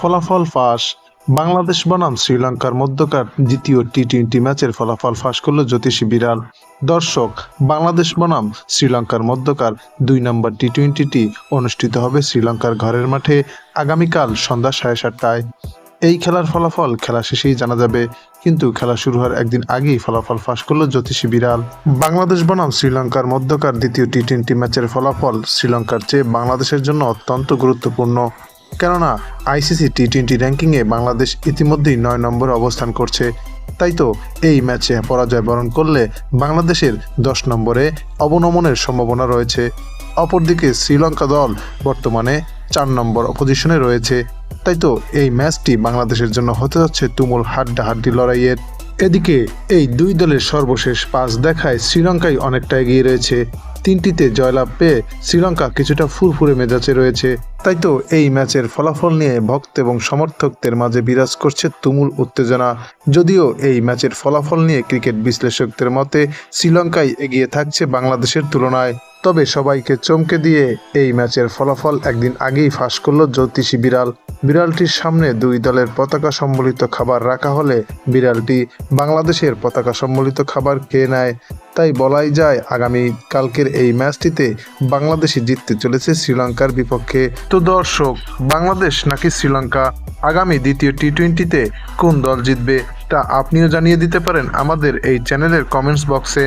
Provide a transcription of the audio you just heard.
ফলাফল ফাঁস। বাংলাদেশ বনাম শ্রীলঙ্কার মধ্যকার দ্বিতীয় টি টোয়েন্টি ম্যাচের ফলাফল ফাঁস করল জ্যোতিষী বিড়াল। দর্শক, বাংলাদেশ বনাম শ্রীলঙ্কার মধ্যকার দুই নম্বর টি টোয়েন্টিটি অনুষ্ঠিত হবে শ্রীলঙ্কার ঘরের মাঠে আগামীকাল সন্ধ্যা সাড়ে সাতটায়। এই খেলার ফলাফল খেলা শেষেই জানা যাবে, কিন্তু খেলা শুরু হওয়ার একদিন আগেই ফলাফল ফাঁস করল জ্যোতিষী বিড়াল। বাংলাদেশ বনাম শ্রীলঙ্কার মধ্যকার দ্বিতীয় টি টোয়েন্টি ম্যাচের ফলাফল শ্রীলঙ্কার চেয়ে বাংলাদেশের জন্য অত্যন্ত গুরুত্বপূর্ণ। কেননা আইসিসি টি টোয়েন্টি র্যাঙ্কিংয়ে বাংলাদেশ ইতিমধ্যেই নয় নম্বরে অবস্থান করছে। তাই তো এই ম্যাচে পরাজয় বরণ করলে বাংলাদেশের দশ নম্বরে অবনমনের সম্ভাবনা রয়েছে। অপরদিকে শ্রীলঙ্কা দল বর্তমানে চার নম্বর পজিশনে রয়েছে। তাই তো এই ম্যাচটি বাংলাদেশের জন্য হতে যাচ্ছে তুমুল হাড্ডাহাড্ডি লড়াইয়ের। এদিকে এই দুই দলের সর্বশেষ পাঁচ দেখায় শ্রীলঙ্কাই অনেকটা এগিয়ে রয়েছে। তিনটিতে জয়লাভ পেয়ে শ্রীলঙ্কা কিছুটা ফুরফুরে মেজাজে রয়েছে। তাই তো এই ম্যাচের ফলাফল নিয়ে ভক্ত এবং সমর্থকদের মাঝে বিরাজ করছে তুমুল উত্তেজনা। যদিও এই ম্যাচের ফলাফল নিয়ে ক্রিকেট বিশ্লেষকদের মতে শ্রীলঙ্কায় এগিয়ে থাকছে বাংলাদেশের তুলনায়। তবে সবাইকে চমকে দিয়ে এই ম্যাচের ফলাফল একদিন আগেই ফাঁস করল জ্যোতিষী বিড়াল। বিড়ালটির সামনে দুই দলের পতাকা সম্বলিত খাবার রাখা হলে বিড়ালটি বাংলাদেশের পতাকা সম্বলিত খাবার খেয়ে নেয়। তাই বলাই যায়, আগামী কালকের এই ম্যাচটিতে বাংলাদেশই জিততে চলেছে শ্রীলঙ্কার বিপক্ষে। তো দর্শক, বাংলাদেশ নাকি শ্রীলঙ্কা? আগামী দ্বিতীয় টি টোয়েন্টিতে কোন দল জিতবে তা আপনিও জানিয়ে দিতে পারেন আমাদের এই চ্যানেলের কমেন্টস বক্সে।